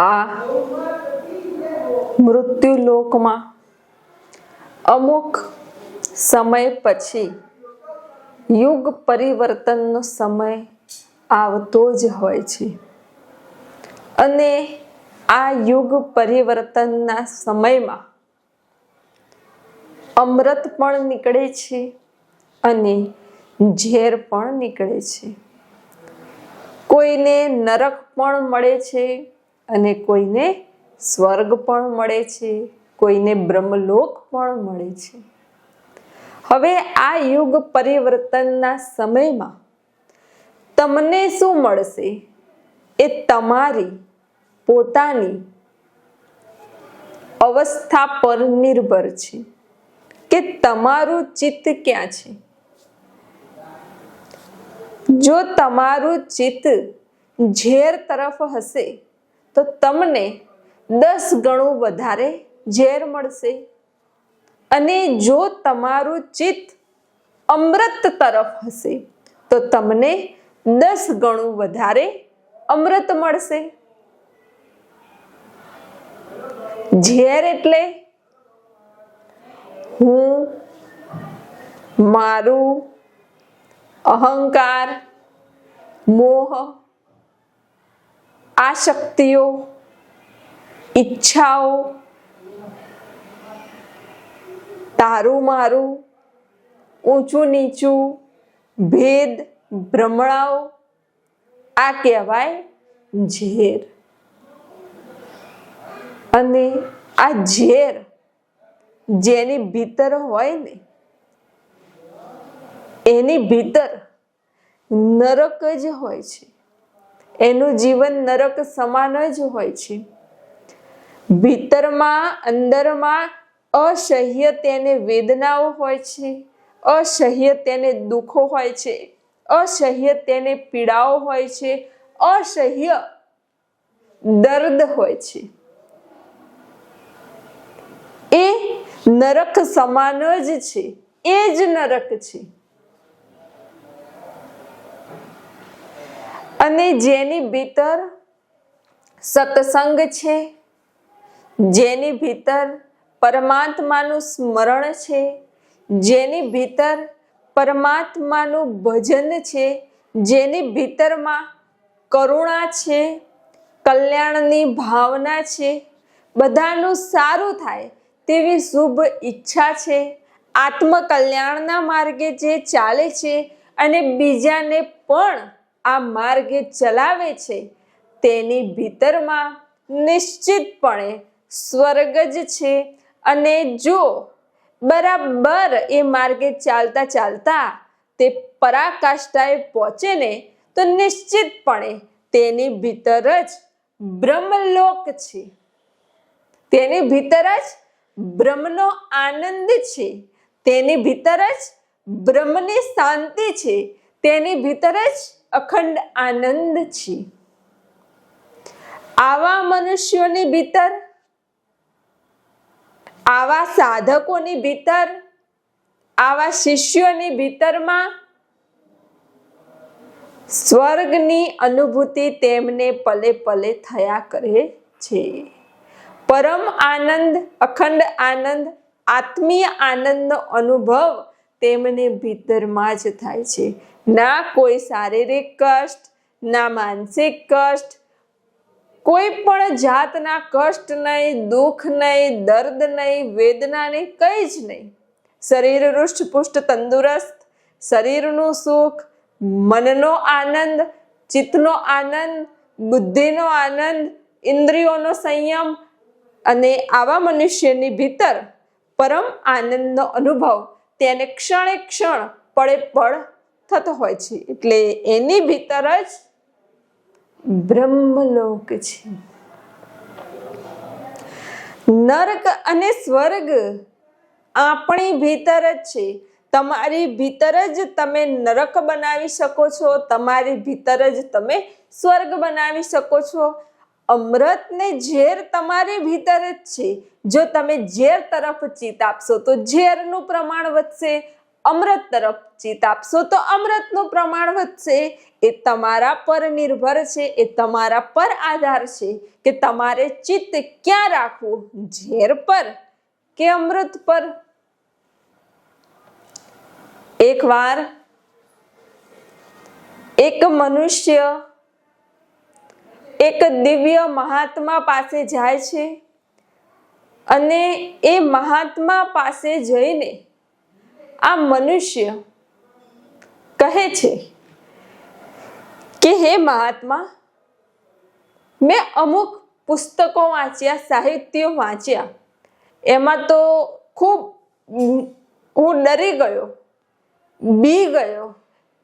આ મૃત્યુલોકમાં અમુક સમય પછી યુગ પરિવર્તનનો સમય આવતો જ હોય છે. અને આ યુગ પરિવર્તનના સમયમાં અમૃત પણ નીકળે છે અને ઝેર પણ નીકળે છે. કોઈને નરક પણ મળે છે. અને કોઈને સ્વર્ગ પણ મળે છે, કોઈને બ્રહ્મલોક પણ મળે છે. હવે આ યુગ પરિવર્તનના સમયમાં તમને શું મળશે? એ તમારી પોતાની અવસ્થા પર નિર્ભર છે કે તમારું ચિત્ત ક્યાં છે? જો તમારું ચિત્ત ઝેર તરફ હશે તો તમને દસ ગણું વધારે ઝેર મળશે. અને જો તમારું ચિત્ત અમૃત તરફ હશે, તો તમને દસ ગણું વધારે અમૃત મળશે. ઝેર એટલે હું, મારું, અહંકાર, મોહ આશક્તિઓ ઈચ્છાઓ, તારું મારું, ઊંચું નીચું, ભેદ, ભ્રમણાઓ, આ કહેવાય ઝેર. અને આ ઝેર જેની ભીતર હોય ને, એની ભીતર નરક જ હોય છે. એનું જીવન નરક સમાન જ હોય છે. ભીતરમાં, અંદરમાં અસહ્ય તેને વેદનાઓ હોય છે, અસહ્ય તેને દુઃખો હોય છે, અસહ્ય તેને પીડાઓ હોય છે, અસહ્ય દર્દ હોય છે. એ નરક સમાન જ છે, એ જ નરક છે. અને જેની ભીતર સત્સંગ છે, જેની ભીતર પરમાત્માનું સ્મરણ છે, જેની ભીતર પરમાત્માનું ભજન છે, જેની ભીતરમાં કરુણા છે, કલ્યાણની ભાવના છે, બધાનું સારું થાય તેવી શુભ ઈચ્છા છે, આત્મકલ્યાણના માર્ગે જે ચાલે છે અને બીજાને પણ આ માર્ગે ચલાવે છે, તેની ભીતરમાં નિશ્ચિતપણે સ્વર્ગ જ છે. અને જો બરાબર એ માર્ગે ચાલતા ચાલતા તે પરાકાષ્ઠાએ પહોંચે ને, તો નિશ્ચિતપણે તેની ભીતર જ બ્રહ્મલોક છે. તેની ભીતર જ બ્રહ્મનો આનંદ છે. તેની ભીતર જ બ્રહ્મની શાંતિ છે. તેની ભીતર જ અખંડ આનંદ છે. આવા મનુષ્યોની ભીતર, આવા સાધકોની ભીતર, આવા શિષ્યોની ભીતરમાં સ્વર્ગની અનુભૂતિ તેમને પલે પલે થયા કરે છે. પરમ આનંદ, અખંડ આનંદ, આત્મીય આનંદનો અનુભવ તેમને ભીતરમાં જ થાય છે. ના કોઈ શારીરિક કષ્ટ, ના માનસિક કષ્ટ, કોઈ પણ જાતના કષ્ટ નહીં, દુઃખ નહીં, દર્દ નહીં, વેદના નહીં, કંઈ જ નહીં. શરીર રૂષ્ટપુષ્ટ તંદુરસ્ત, શરીરનું સુખ, મનનો આનંદ, ચિત્તનો આનંદ, બુદ્ધિનો આનંદ, ઇન્દ્રિયોનો સંયમ અને આવા મનુષ્યની ભીતર પરમ આનંદનો અનુભવ. તેને ક્ષણે ક્ષણ, પડે પડ થતો હોય છે. એટલે એની ભીતર જ બ્રહ્મલોક છે. નરક અને સ્વર્ગ આપણી ભીતર જ છે. તમારી ભીતર જ તમે નરક બનાવી શકો છો. તમારી ભીતર જ તમે સ્વર્ગ બનાવી શકો છો. અમૃત ને ઝેર તમારી ભીતર જ છે. જો તમે ઝેર તરફ ચિત આપશો તો ઝેરનું પ્રમાણ વધશે. અમૃત તરફ ચિત આપશો તો અમૃતનું પ્રમાણ વધશે. એ તમારા પર નિર્ભર છે, એ તમારા પર આધાર છે કે તમારે ચિત્ત ક્યાં રાખવું? ઝેર પર કે અમૃત પર? એકવાર એક મનુષ્ય એક દિવ્ય મહાત્મા પાસે જાય છે અને એ મહાત્મા પાસે જઈને આ મનુષ્ય કહે છે કે, હે મહાત્મા, મેં અમુક પુસ્તકો વાંચ્યા, સાહિત્યો વાંચ્યા. એમાં તો ખૂબ હું ડરી ગયો, બી ગયો.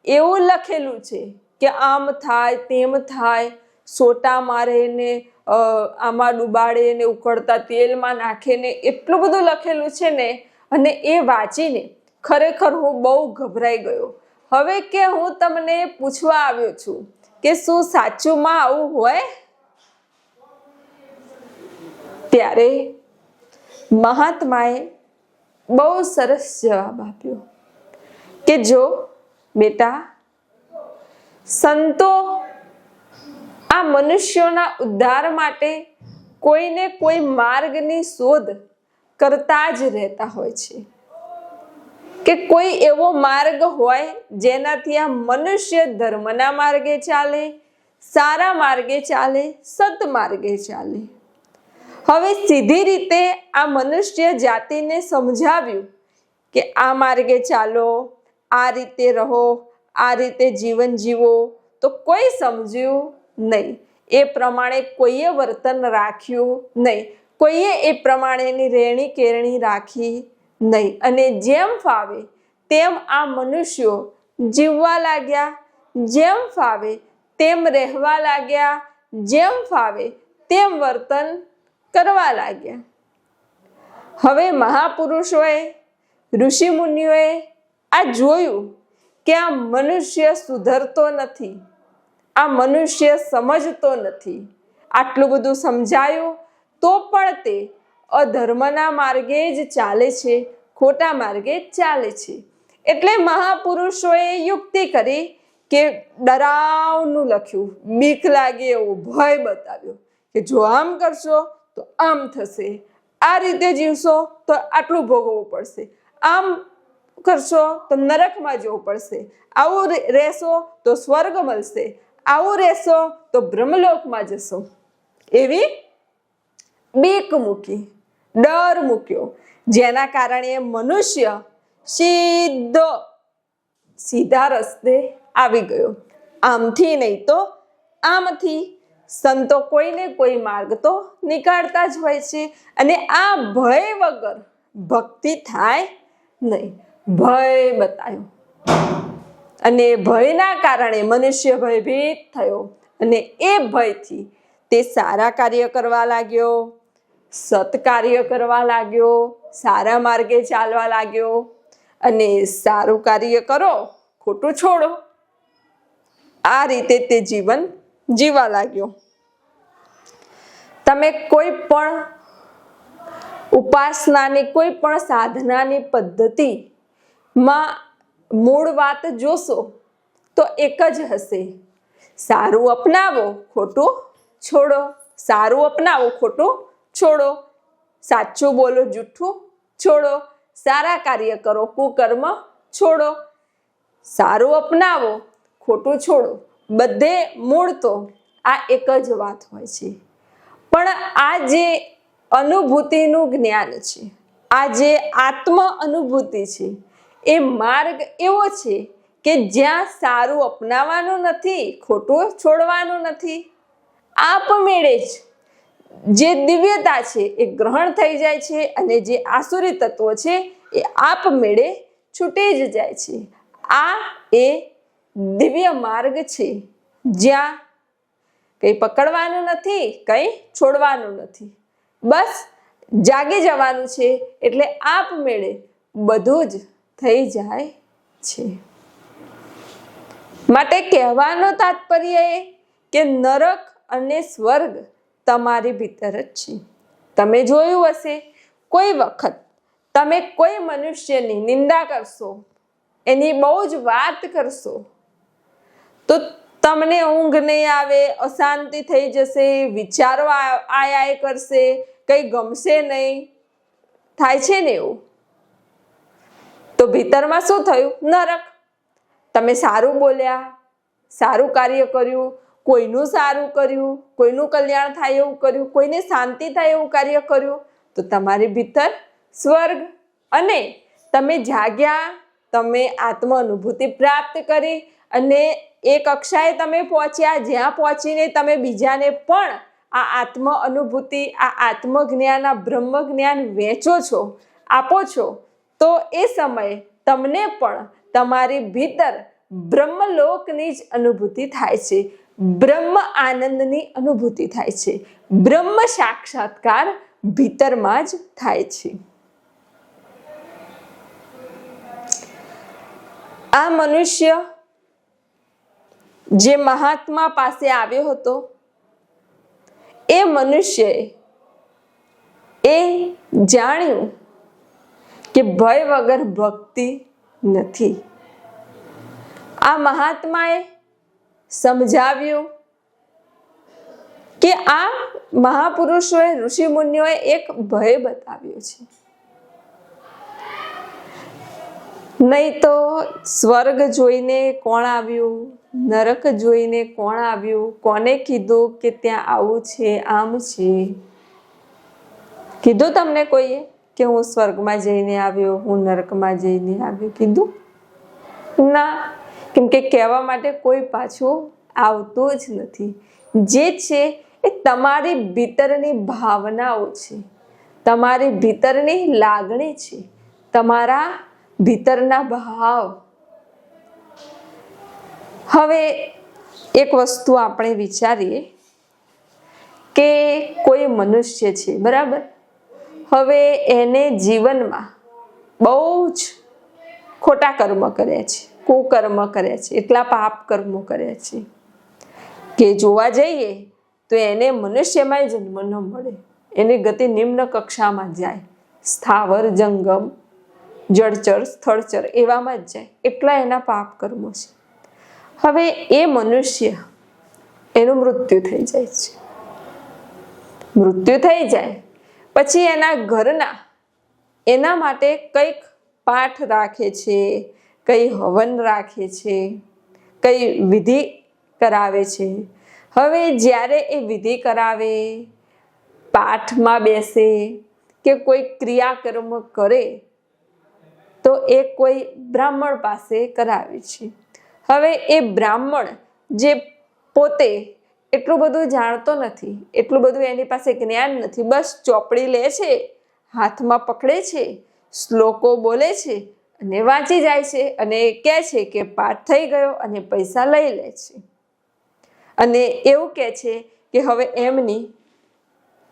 એવું લખેલું છે કે, આમ થાય, તેમ થાય સોટા મારે ને આમાં ડુબાડે ને ઉકળતા તેલમાં નાખે ને એટલું બધું લખેલું છે ને, અને એ વાંચીને ખરેખર હું બહુ ગભરાઈ ગયો. હવે કે હું તમને પૂછવા આવ્યો છું કે શું સાચુંમાં આવું હોય? ત્યારે મહાત્માએ બહુ સરસ જવાબ આપ્યો કે જો બેટા, સંતો આ મનુષ્યોના ઉદ્ધાર માટે કોઈને કોઈ માર્ગની શોધ કરતા જ રહેતા હોય છે. કે કોઈ એવો માર્ગ હોય જેનાથી આ મનુષ્ય ધર્મના માર્ગે ચાલે, સારા માર્ગે ચાલે, સત માર્ગે ચાલે. હવે સીધી રીતે આ મનુષ્ય જાતિને સમજાવ્યું કે આ માર્ગે ચાલો, આ રીતે રહો, આ રીતે જીવન જીવો, તો કોઈ સમજ્યું નહીં. એ પ્રમાણે કોઈએ વર્તન રાખ્યું નહીં. કોઈએ એ પ્રમાણેની રહેણી કેરણી રાખી નહીં. અને જેમ ફાવે તેમ આ મનુષ્યો જીવવા લાગ્યા. જેમ ફાવે તેમ રહેવા લાગ્યા. જેમ ફાવે તેમ વર્તન કરવા લાગ્યા. હવે મહાપુરુષોએ, ઋષિમુનિઓએ આ જોયું કે આ મનુષ્ય સુધરતો નથી. આ મનુષ્ય સમજતો નથી. આટલું બધું સમજાયું તો પણ તે અધર્મના માર્ગે જ ચાલે છે, ખોટા માર્ગે ચાલે છે. એટલે મહાપુરુષોએ યુક્તિ કરી કે ડરાવનું લખ્યું. બીક લાગે એવો ભય બતાવ્યો કે જો આમ કરશો તો આમ થશે. આ રીતે જીવશો તો આટલું ભોગવવું પડશે. આમ કરશો તો નરકમાં જવું પડશે. આવું રહેશો તો સ્વર્ગ મળશે. આવું રહેશો તો બ્રહ્મલોકમાં જશો. એવી બીક મૂકી. ડર મૂક્યો. જેના કારણે મનુષ્ય સીધો સીધા રસ્તે આવી ગયો. આમથી નહીં તો આમથી સંતો કોઈને કોઈ માર્ગ તો નીકાળતા જ હોય છે અને આ ભય વગર ભક્તિ થાય નહીં. ભય બતાવ્યો અને ભયના કારણે મનુષ્ય ભયભીત થયો. અને એ ભયથી તે સારા કાર્ય કરવા લાગ્યો. સત્કાર્ય કરવા લાગ્યો, સારા માર્ગે ચાલવા લાગ્યો અને સારું કાર્ય કરો, ખોટું છોડો. આ રીતે તે જીવન જીવા લાગ્યો. તમે કોઈ પણ ઉપાસનાની, કોઈ પણ સાધનાની પદ્ધતિમાં મૂળ વાત જોશો, તો એક જ હશે. સારું અપનાવો, ખોટું છોડો. સારું અપનાવો, ખોટું છોડો. સાચું બોલો, જૂઠું છોડો. સારા કાર્ય કરો, કુકર્મ છોડો. સારું અપનાવો, ખોટું છોડો. બધે મૂળ તો આ એક જ વાત હોય છે. પણ આ જે અનુભૂતિનું જ્ઞાન છે, આ જે આત્મ અનુભૂતિ છે, એ માર્ગ એવો છે કે જ્યાં સારું અપનાવવાનું નથી, ખોટું છોડવાનું નથી. આપમેળે જ જે દિવ્યતા છે એ ગ્રહણ થઈ જાય છે અને જે આસુરી તત્વો છે એ આપમેળે છૂટી જ જાય છે. આ એ દિવ્ય માર્ગ છે. જ્યાં કંઈ પકડવાનું નથી, કંઈ છોડવાનું નથી. બસ જાગી જવાનું છે એટલે આપમેળે બધું જ થઈ જાય છે. માટે કહેવાનો તાત્પર્ય એ કે નરક અને સ્વર્ગ તમારી ભીતર જ છે. તમે જોયું હશે, કોઈ વખત તમે કોઈ મનુષ્યની નિંદા કરશો, એની બહુ જ વાત કરશો, તો તમને ઊંઘ નહીં આવે, અશાંતિ થઈ જશે, વિચારો આય કરશે, કંઈ ગમશે નહીં. થાય છે ને એવું? તો ભીતરમાં શું થયું? નરક. તમે સારું બોલ્યા, સારું કાર્ય કર્યું કોઈનું સારું કર્યું, કોઈનું કલ્યાણ થાય એવું કર્યું, કોઈને શાંતિ થાય એવું કાર્ય કર્યું, તો તમારી ભીતર સ્વર્ગ અને તમે જાગ્યા, તમે આત્મ અનુભૂતિ પ્રાપ્ત કરી અને એ કક્ષાએ તમે પહોંચ્યા, જ્યાં પહોંચીને તમે બીજાને પણ આ આત્મ અનુભૂતિ આ આત્મજ્ઞાન, આ બ્રહ્મ જ્ઞાન વેચો છો, આપો છો, તો એ સમયે તમને પણ તમારી ભીતર બ્રહ્મલોકની જ અનુભૂતિ થાય છે. બ્રહ્મ આનંદની અનુભૂતિ થાય છે. બ્રહ્મ સાક્ષાત્કાર ભીતરમાં જ થાય છે. આ મનુષ્ય જે મહાત્મા પાસે આવ્યો હતો, એ મનુષ્યએ એ જાણ્યું કે ભય વગર ભક્તિ નથી. આ મહાત્માએ સમજાવ્યું કે આ મહાપુરુષોએ ઋષિ મુનિઓએ એક ભય બતાવ્યો છે. નહીં તો સ્વર્ગ જોઈને કોણ આવ્યું? નરક જોઈને કોણ આવ્યું? કોને કીધું કે ત્યાં આવું છે, આમ છે? કીધું તમને કોઈએ કે હું સ્વર્ગમાં જઈને આવ્યો, હું નરકમાં જઈને આવ્યો? કીધું? ના. કેમ કે કહેવા માટે કોઈ પાછું આવતું જ નથી. જે છે એ તમારી ભીતરની ભાવનાઓ છે. તમારી ભીતરની લાગણી છે. તમારા ભીતરના ભાવ. હવે એક વસ્તુ આપણે વિચારીએ કે કોઈ મનુષ્ય છે, બરાબર? હવે એને જીવનમાં બહુ જ ખોટા કર્મ કર્યા છે. કુકર્મ કર્યા છે, એટલા પાપ કર્મો કર્યા છે. કે જોવા જઈએ તો એને મનુષ્યમાં જન્મ ન મળે, એની ગતિ નિમ્ન કક્ષામાં જાય. સ્થાવર, જંગમ, જળચર, સ્થળચર એવામાં જ જાય, એટલા એના પાપ કર્મો છે. હવે એ મનુષ્ય એનું મૃત્યુ થઈ જાય છે. મૃત્યુ થઈ જાય, પછી એના ઘરના એના માટે કંઈક પાઠ રાખે છે કઈ હવન રાખે છે, કઈ વિધિ કરાવે છે. હવે જ્યારે એ વિધિ કરાવે, પાઠમાં બેસે કે કોઈ ક્રિયાકર્મ કરે, તો એ કોઈ બ્રાહ્મણ પાસે કરાવે છે. હવે એ બ્રાહ્મણ જે પોતે એટલું બધું જાણતો નથી, એટલું બધું એની પાસે જ્ઞાન નથી, બસ ચોપડી લે છે, હાથમાં પકડે છે, શ્લોકો બોલે છે અને વાંચી જાય છે અને કહે છે કે પાઠ થઈ ગયો અને પૈસા લઈ લે છે. અને એવું કહે છે કે હવે એમની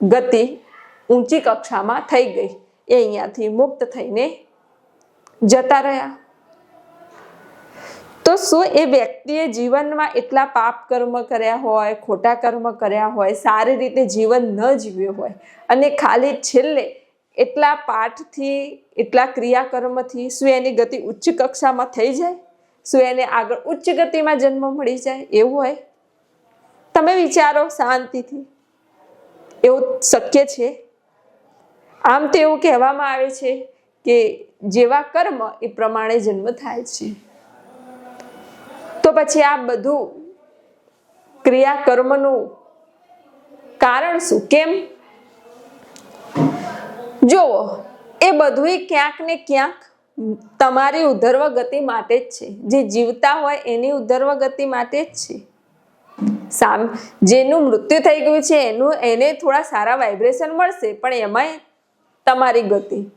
ગતિ ઊંચી કક્ષામાં થઈ ગઈ. એ અહીંયાથી મુક્ત થઈને જતા રહ્યા. તો શું એ વ્યક્તિએ જીવનમાં એટલા પાપ કર્મ કર્યા હોય, ખોટા કર્મ કર્યા હોય, સારી રીતે જીવન ન જીવ્યું હોય અને ખાલી છેલ્લે એટલા પાઠથી, એટલા ક્રિયાકર્મથી શું એની ગતિ ઉચ્ચ કક્ષામાં થઈ જાય? શું એને આગળ ઉચ્ચ ગતિમાં જન્મ મળી જાય? એવું હોય? તમે વિચારો શાંતિથી. એવું શક્ય છે? આમ તો એવું કહેવામાં આવે છે કે જેવા કર્મ એ પ્રમાણે જન્મ થાય છે. તો પછી આ બધું ક્રિયા કર્મનું કારણ શું? કેમ? જુઓ એ બધું ક્યાંક ને ક્યાંક તમારી ઉધર્વ ગતિ માટે જ છે. જે જીવતા હોય એની ઉધર્વ ગતિ માટે જ છે. સામ, જેનું મૃત્યુ થઈ ગયું છે, એનું, એને થોડા સારા વાઇબ્રેશન મળશે, પણ એમાંય તમારી ગતિ.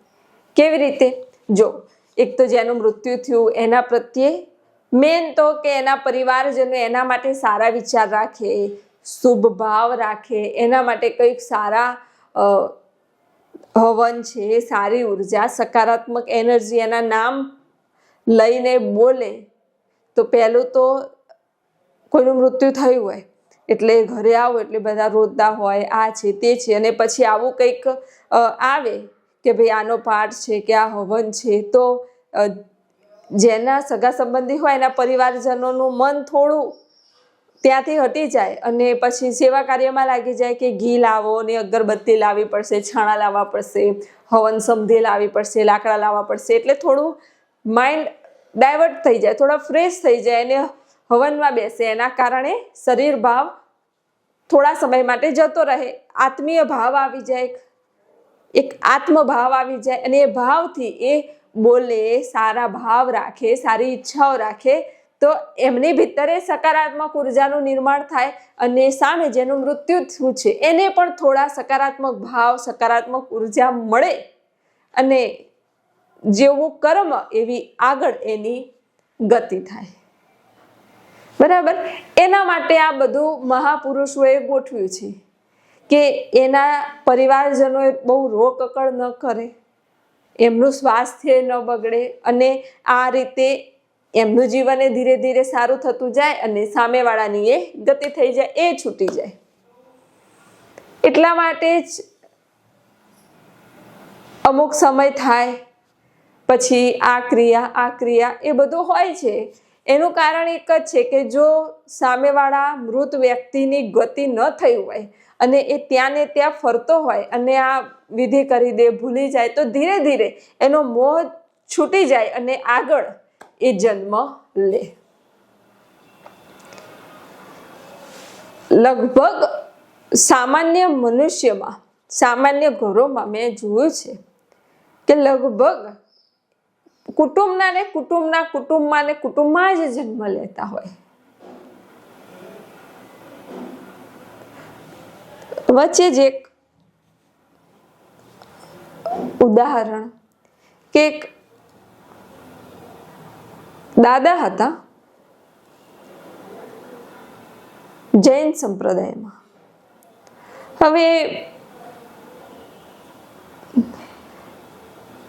કેવી રીતે? જો, એક તો જેનું મૃત્યુ થયું, એના પ્રત્યે મેન તો કે એના પરિવારજનો એના માટે સારા વિચાર રાખે, શુભ ભાવ રાખે, એના માટે કંઈક સારા હવન છે સારી ઊર્જા, સકારાત્મક એનર્જી એના નામ લઈને બોલે, તો પહેલું તો કોઈનું મૃત્યુ થયું હોય, એટલે ઘરે આવો, એટલે બધા રોતા હોય, આ છે, તે છે, અને પછી આવું કંઈક આવે કે ભાઈ આનો પાઠ છે કે આ હવન છે, તો જેના સગા સંબંધી હોય એના પરિવારજનોનું મન થોડું ત્યાંથી હટી જાય અને પછી સેવા કાર્યમાં લાગી જાય કે ઘી લાવો ને અગરબત્તી લાવવી પડશે, છાણા લાવવા પડશે, હવન સમધી લાવવી પડશે, લાકડા લાવવા પડશે. એટલે થોડું માઇન્ડ ડાયવર્ટ થઈ જાય, થોડા ફ્રેશ થઈ જાય અને હવનમાં બેસે. એના કારણે શરીર ભાવ થોડા સમય માટે જતો રહે. આત્મીય ભાવ આવી જાય, એક આત્મભાવ આવી જાય અને એ ભાવથી એ બોલે, સારા ભાવ રાખે, સારી ઈચ્છાઓ રાખે તો એમની ભીતરે સકારાત્મક ઉર્જાનું નિર્માણ થાય અને સામે જેનું મૃત્યુ થયું છે, એને પણ થોડા સકારાત્મક ભાવ, સકારાત્મક ઊર્જા મળે અને જેવું કર્મ એવી આગળ એની ગતિ થાય. બરાબર? એના માટે આ બધું મહાપુરુષોએ ગોઠવ્યું છે કે એના પરિવારજનોએ બહુ રોકકળ ન કરે, એમનું સ્વાસ્થ્ય ન બગડે અને આ રીતે એમનું જીવન એ ધીરે ધીરે સારું થતું જાય અને સામેવાળાની એ ગતિ થઈ જાય, એ છૂટી જાય. એટલા માટે જ અમુક સમય થાય, પછી આ ક્રિયા આ ક્રિયા એ બધું હોય છે. એનું કારણ એક જ છે કે જો સામેવાળા મૃત વ્યક્તિની ગતિ ન થઈ હોય અને એ ત્યાં ને ત્યાં ફરતો હોય અને આ વિધિ કરી દે, ભૂલી જાય, તો ધીરે ધીરે એનો મોહ છૂટી જાય અને આગળ એ જન્મ લે લગભગ સામાન્ય મનુષ્યમાં, સામાન્ય ઘરોમાં મેં જોયું છે કે લગભગ કુટુંબના ને કુટુંબના કુટુંબમાં ને કુટુંબમાં જ જન્મ લેતા હોય. વચ્ચે જ એક ઉદાહરણ કે એક દાદા હતા જૈન સંપ્રદાયમાં. હવે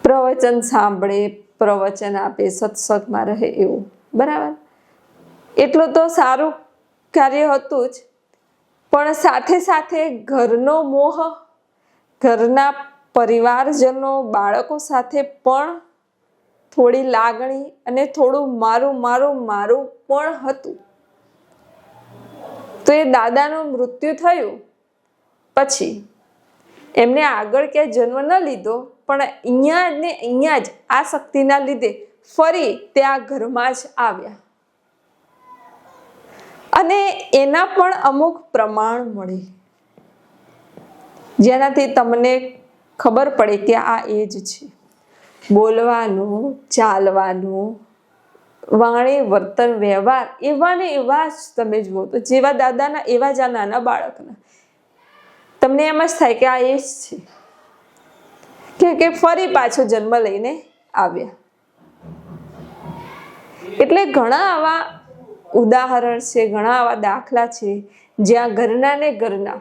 પ્રવચન સાંભળે, પ્રવચન આપે, સત્સંગમાં રહે એવું. બરાબર? એટલું તો સારું કાર્ય હતું જ. પણ સાથે સાથે ઘરનો મોહ, ઘરના પરિવારજનો, બાળકો સાથે પણ થોડી લાગણી અને થોડું મારું મારું મારું પણ હતું. તો એ દાદાનું મૃત્યુ થયું. પછી એમને આગળ ક્યાંય જન્મ ન લીધો, પણ અહીંયા ને અહીંયા જ, આ શક્તિના લીધે ફરી તે આ ઘરમાં જ આવ્યા. અને એના પણ અમુક પ્રમાણ મળે. જેનાથી તમને ખબર પડે કે આ એ જ છે. બોલવાનું, ચાલવાનું, વાણી વર્તન, વ્યવહાર, એવા ને એવા જ તમે જુઓ તો જેવા દાદાના, એવા જ આ નાના બાળકના. તમને એમ જ થાય કે આ એ જ છે. કે કે ફરી પાછો જન્મ લઈને આવ્યા. એટલે ઘણા આવા ઉદાહરણ છે, ઘણા આવા દાખલા છે, જ્યાં ઘરના ને ઘરના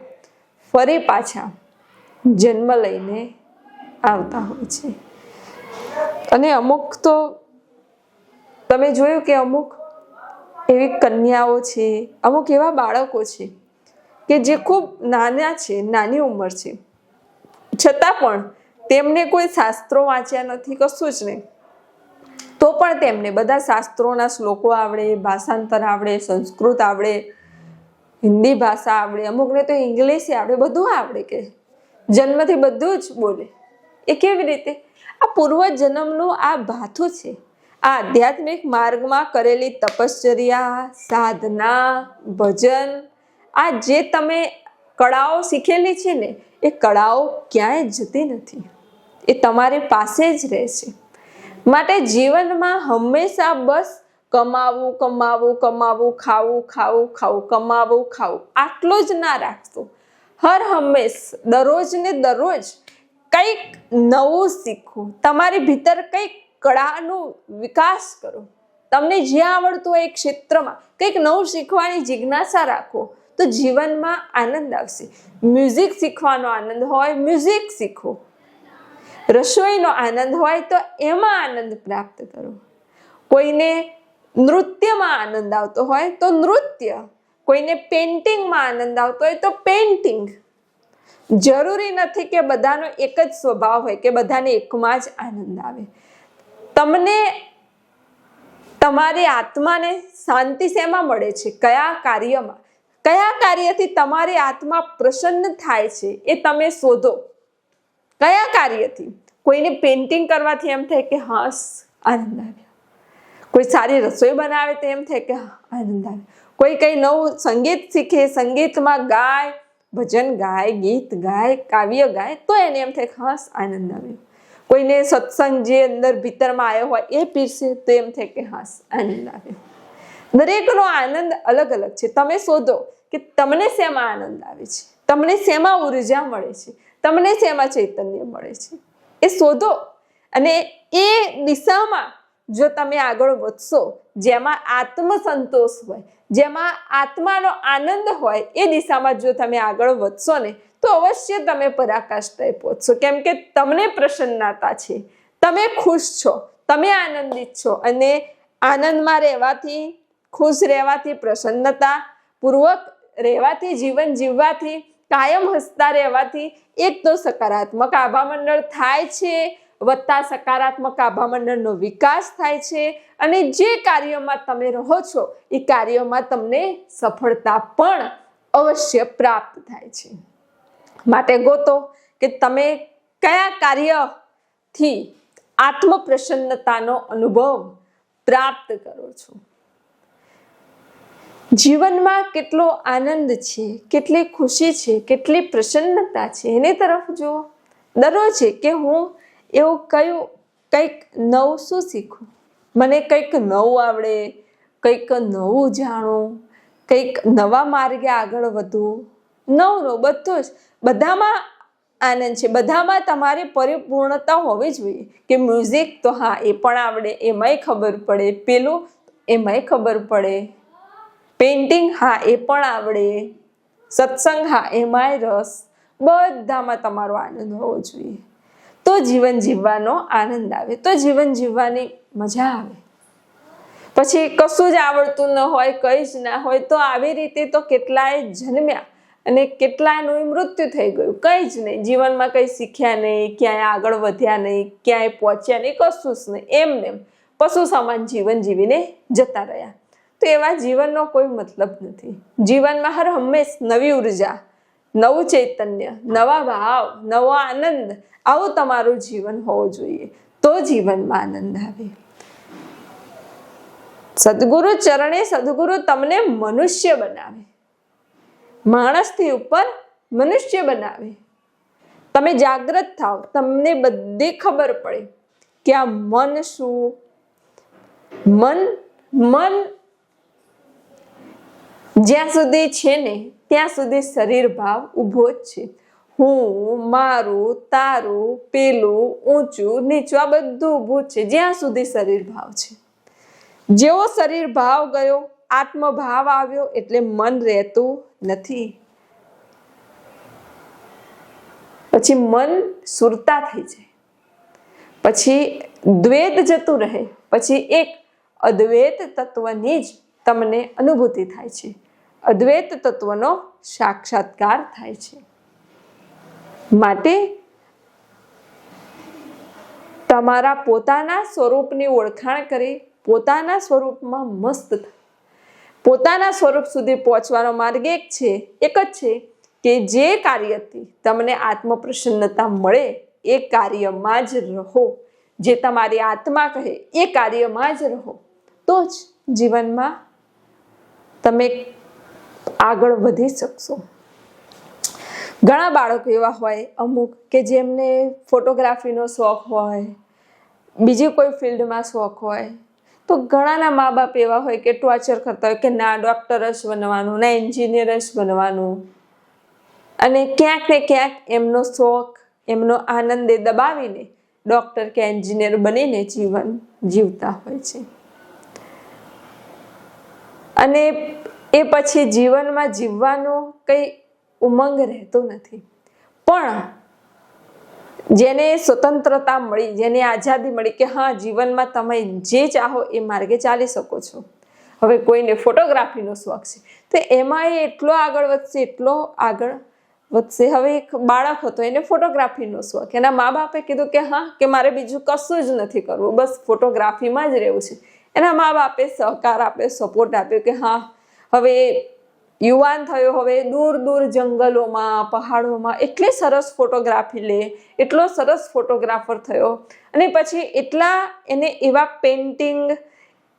ફરી પાછા જન્મ લઈને આવતા હોય છે. અને અમુક તો તમે જોયું કે અમુક એવી કન્યાઓ છે, અમુક એવા બાળકો છે કે જે ખૂબ નાના છે, નાની ઉંમર છે. છતાં પણ તેમને કોઈ શાસ્ત્રો વાંચ્યા નથી, કશું જ નહીં. તો પણ તેમને બધા શાસ્ત્રોના શ્લોકો આવડે, ભાષાંતર આવડે, સંસ્કૃત આવડે, હિન્દી ભાષા આવડે, અમુકને તો ઇંગ્લિશ આવડે, બધું આવડે કે જન્મથી બધું જ બોલે. એ કેવી રીતે? આ પૂર્વજન્મનું આ ભાથું છે. આ આધ્યાત્મિક માર્ગમાં કરેલી તપશ્ચર્યા, સાધના, ભજન, આ જે તમે કળાઓ શીખેલી છે ને, એ કળાઓ ક્યાંય જતી નથી. એ તમારી પાસે જ રહેશે માટે જીવનમાં હંમેશા બસ કમાવું કમાવું કમાવું, ખાવું ખાવું ખાવું, કમાવું, ખાવું, આટલું જ ના રાખતું હર હંમેશ, દરરોજ ને દરરોજ કંઈક નવું શીખો તમારી ભીતર કંઈક કળાનો વિકાસ કરો. તમને જે આવડતું હોય એ ક્ષેત્રમાં કંઈક નવું શીખવાની જિજ્ઞાસા રાખો, તો જીવનમાં આનંદ આવશે. મ્યુઝિક શીખવાનો આનંદ હોય, મ્યુઝિક શીખો. રસોઈનો આનંદ હોય, તો એમાં આનંદ પ્રાપ્ત કરો. કોઈને નૃત્યમાં આનંદ આવતો હોય, તો નૃત્ય. કોઈને પેઇન્ટિંગમાં આનંદ આવતો હોય, તો પેઇન્ટિંગ જરૂરી નથી કે બધાનો એક જ સ્વભાવ હોય, કે બધાને એકમાં જ આનંદ આવે. તમને તમારી આત્માને શાંતિ શેમાં મળે છે? કયા કાર્યમાં? કયા કાર્યથી તમારી આત્મા પ્રસન્ન થાય છે એ તમે શોધો. કયા કાર્યથી? કોઈને પેઇન્ટિંગ કરવાથી એમ થાય કે હાસ આનંદ આવ્યો. કોઈ સારી રસોઈ બનાવે તો એમ થાય કે આનંદ આવ્યો. કોઈ કંઈ નવું સંગીત શીખે, સંગીતમાં ગાય ભજન ગાય, ગીત ગાય, કાવ્ય ગાય, તો એને એમ થાય ખાસ આનંદ આવ્યો કોઈને સત્સંગ જે અંદર ભીતરમાં આવ્યો હોય એ પીરસે, તો એમ થાય કે હાસ આનંદ આવ્યો દરેકનો આનંદ અલગ અલગ છે. તમે શોધો કે તમને શેમાં આનંદ આવે છે? તમને શેમાં ઊર્જા મળે છે? તમને શેમાં ચૈતન્ય મળે છે? એ શોધો. અને એ દિશામાં જો તમે આગળ વધશો, જેમાં આત્મસંતોષ હોય, જેમાં આત્માનો આનંદ હોય, એ દિશામાં જો તમે આગળ વધશો ને, તો અવશ્ય તમે પરાકાષ્ઠાએ પહોંચશો. કેમ કે તમને પ્રસન્નતા છે, તમે ખુશ છો, તમે આનંદિત છો અને આનંદમાં રહેવાથી, ખુશ રહેવાથી પ્રસન્નતા, પૂર્વક રહેવાથી, જીવન જીવવાથી, કાયમ હસતા રહેવાથી એક તો સકારાત્મક આભામંડળ થાય છે વત્તા સકારાત્મક આભા મંડળનો વિકાસ થાય છે અને જે કાર્યમાં તમે રહો છો, એ કાર્યમાં તમને સફળતા પણ અવશ્ય પ્રાપ્ત થાય છે. માટે ગોતો કે તમે કયા કાર્યથી આત્મ પ્રસન્નતાનો અનુભવ પ્રાપ્ત કરો છો? જીવનમાં કેટલો આનંદ છે, કેટલી ખુશી છે, કેટલી પ્રસન્નતા છે, એની તરફ જુઓ. દરરોજ કે હું એવું કયું, કંઈક નવું શું શીખું મને કંઈક નવું આવડે, કંઈક નવું જાણું, કંઈક નવા માર્ગે આગળ વધવું. નવું નવું, બધું જ. બધામાં આનંદ છે. બધામાં તમારી પરિપૂર્ણતા હોવી જોઈએ. કે મ્યુઝિક તો હા, એ પણ આવડે, એમાંય ખબર પડે. પેલું, એમાંય ખબર પડે. પેઇન્ટિંગ હા, એ પણ આવડે. સત્સંગ હા, એમાંય રસ. બધામાં તમારો આનંદ હોવો જોઈએ. તો જીવન જીવવાનો આનંદ આવે, તો જીવન જીવવાની મજા આવે. પછી કશું જ આવડતું ન હોય, કંઈ જ ના હોય, તો આવી રીતે તો કેટલાય જન્મ્યા અને કેટલાયનું મૃત્યુ થઈ ગયું. કંઈ જ નહીં, જીવનમાં કંઈ શીખ્યા નહીં, ક્યાંય આગળ વધ્યા નહીં, ક્યાંય પહોંચ્યા નહીં, કશું જ નહીં, એમ પશુ સમાન જીવન જીવીને જતા રહ્યા. તો એવા જીવનનો કોઈ મતલબ નથી. જીવનમાં હર હંમેશ નવી ઊર્જા નવું ચૈતન્ય, નવા ભાવ, નવો આનંદ. આવું તમારું જીવન હોવું જોઈએ. તો જીવનમાં આનંદ આવે. સદગુરુ ચરણે સદગુરુ તમને મનુષ્ય બનાવે. માણસથી ઉપર મનુષ્ય બનાવે. તમે જાગ્રત થાવ, તમને બધી ખબર પડે કે આ મન શું? મન મન જ્યાં સુધી છે ને ત્યાં સુધી શરીર ભાવ ઊભો જ છે. હું, મારું, તારું, પેલું, ઊંચું, નીચું, આ બધું ઊભું છે. જ્યાં સુધી શરીર ભાવ છે. જેવો શરીર ભાવ ગયો, આત્મભાવ આવ્યો, એટલે મન રહેતું નથી. પછી મન સુરતા થઈ જાય. પછી દ્વેદ જતું રહે. પછી એક અદ્વૈત તત્વની જ તમને અનુભૂતિ થાય છે. અદ્વૈત તત્વનો સાક્ષાત્કાર થાય છે. માટે તમારા પોતાના સ્વરૂપની ઓળખાણ કરી પોતાના સ્વરૂપમાં મસ્ત પોતાના સ્વરૂપ સુધી પહોંચવાનો માર્ગ એક છે, એક જ છે કે જે કાર્યથી તમને આત્મપ્રસન્નતા મળે એ કાર્યમાં જ રહો. જે તમારી આત્મા કહે એ કાર્યમાં જ રહો. તો જ જીવનમાં તમે આગળ વધી શકશો. ઘણા બાળકો એવા હોય, અમુક કે જેમને ફોટોગ્રાફીનો શોખ હોય, બીજી કોઈ ફિલ્ડમાં શોખ હોય. તો ઘણાના મા બાપ એવા હોય કે ટોર્ચર કરતા હોય કે ના ડૉક્ટર જ બનવાનું, ના એન્જિનિયર જ બનવાનું. અને ક્યાંક ને ક્યાંક એમનો શોખ, એમનો આનંદ એ દબાવીને ડૉક્ટર કે એન્જિનિયર બનીને જીવન જીવતા હોય છે. અને એ પછી જીવનમાં જીવવાનો કંઈ ઉમંગ રહેતો નથી. પણ જેને સ્વતંત્રતા મળી, જેને આઝાદી મળી કે હા, જીવનમાં તમે જે ચાહો એ માર્ગે ચાલી શકો છો. હવે કોઈને ફોટોગ્રાફીનો શોખ છે. તો એમાં એ એટલો આગળ વધશે, એટલો આગળ વધશે. હવે એક બાળક હતો, એને ફોટોગ્રાફીનો શોખ. એના મા બાપે કીધું કે હા, કે મારે બીજું કશું જ નથી કરવું. બસ ફોટોગ્રાફીમાં જ રહેવું છે. એના મા બાપે સહકાર આપ્યો, સપોર્ટ આપ્યો કે હા હવે યુવાન થયો, હવે દૂર દૂર જંગલોમાં, પહાડોમાં એટલી સરસ ફોટોગ્રાફી લે, એટલો સરસ ફોટોગ્રાફર થયો. અને પછી એટલા એને એવા પેઇન્ટિંગ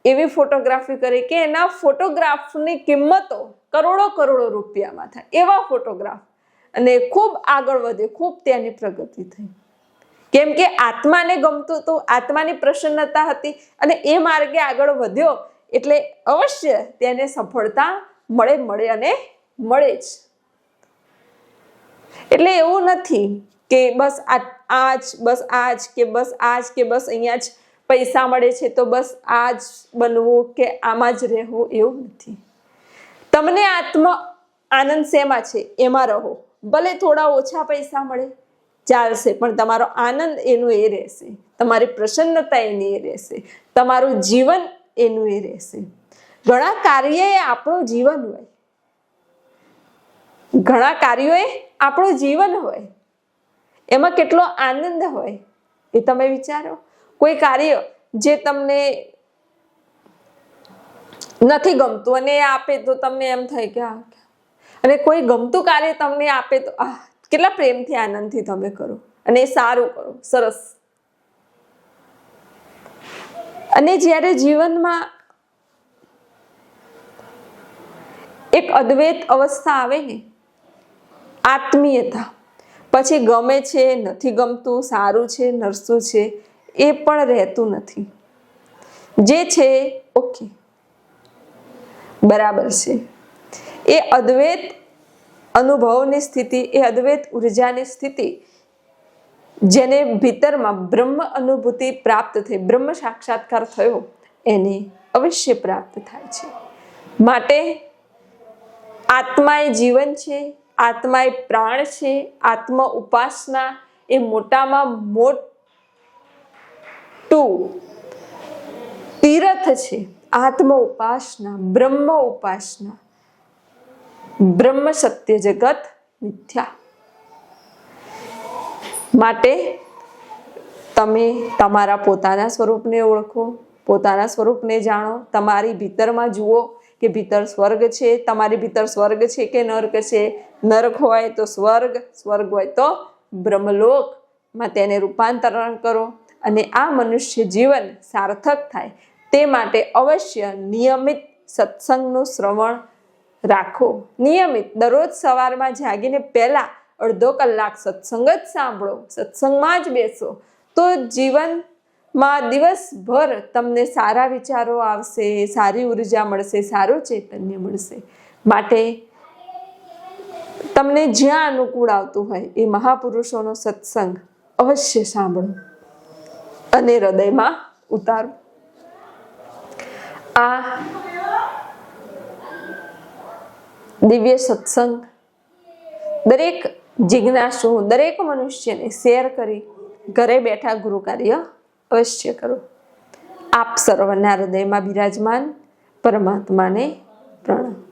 એવી ફોટોગ્રાફી કરી કે એના ફોટોગ્રાફની કિંમતો કરોડો કરોડો રૂપિયામાં થાય. એવા ફોટોગ્રાફ અને ખૂબ આગળ વધે, ખૂબ ત્યાંની પ્રગતિ થઈ. કેમ કે આત્માને ગમતું હતું, આત્માની પ્રસન્નતા હતી અને એ માર્ગે આગળ વધ્યો. એટલે અવશ્ય તેને સફળતા મળે મળે અને મળે જ. એટલે એવું નથી કે બસ આ જ બસ આ જ કે બસ આ જ કે બસ અહીંયા જ પૈસા મળે છે તો બસ આ જ બનવું કે આમાં જ રહેવું એવું નથી. તમને આત્મ આનંદ શેમાં છે? એમાં રહો. ભલે થોડા ઓછા પૈસા મળે, ચાલશે, પણ તમારો આનંદ એનું એ રહેશે. તમારી પ્રસન્નતા એની એ રહેશે. તમારું જીવન એનું એ રહેશે ઘણા કાર્ય એ આપણું જીવન હોય. ઘણા કાર્યો એ આપણું જીવન હોય. એમાં કેટલો આનંદ હોય, એ તમે વિચારો. કોઈ કાર્ય જે તમને નથી ગમતું અને એ આપે તો તમને એમ થાય કે અને કોઈ ગમતું કાર્ય તમને આપે તો, આ કેટલા પ્રેમથી આનંદથી તમે કરો. અને એ સારું કરો, સરસ. અને જ્યારે જીવનમાં એક અદ્વૈત અવસ્થા આવે ને, આત્મીયતા, પછી ગમે છે, નથી ગમતું, સારું છે, નરસું છે, એ પણ રહેતું નથી. જે છે, ઓકે. બરાબર છે. એ અદ્વૈત અનુભવની સ્થિતિ, એ અદ્વૈત ઉર્જાની સ્થિતિ જેને ભીતરમાં બ્રહ્મ અનુભૂતિ પ્રાપ્ત થઈ, બ્રહ્મ સાક્ષાત્કાર થયો, એને અવશ્ય પ્રાપ્ત થાય છે. માટે આત્મા એ જીવન છે આત્મા એ પ્રાણ છે, આત્મ ઉપાસના એ મોટામાં મોટું તીરથ છે. આત્મ ઉપાસના, બ્રહ્મ ઉપાસના, બ્રહ્મ સત્ય જગત મિથ્યા. માટે તમે તમારા પોતાના સ્વરૂપને ઓળખો, પોતાના સ્વરૂપને જાણો, તમારી ભીતરમાં જુઓ કે ભીતર સ્વર્ગ છે, તમારી ભીતર સ્વર્ગ છે કે નર્ક છે. નર્ક હોય તો સ્વર્ગ સ્વર્ગ હોય તો બ્રહ્મલોકમાં તેને રૂપાંતરણ કરો અને આ મનુષ્ય જીવન સાર્થક થાય. તે માટે અવશ્ય નિયમિત સત્સંગનું શ્રવણ રાખો. નિયમિત દરરોજ સવારમાં જાગીને પહેલા અડધો કલાક સત્સંગ જ સાંભળો, સત્સંગમાં જ બેસો. તો જીવનમાં દિવસભર તમને સારા વિચારો આવશે, સારી ઊર્જા મળશે, સારું ચૈતન્ય મળશે. માટે તમને જ્યાં અનુકૂળ આવતું હોય એ મહાપુરુષોનો સત્સંગ અવશ્ય સાંભળો અને હૃદયમાં ઉતારો. આ દિવ્ય સત્સંગ દરેક જિજ્ઞાસુ દરેક મનુષ્યને શેર કરી ઘરે બેઠા ગુરુ કાર્ય અવશ્ય કરો. આપ સર્વના હૃદયમાં બિરાજમાન પરમાત્માને પ્રણામ.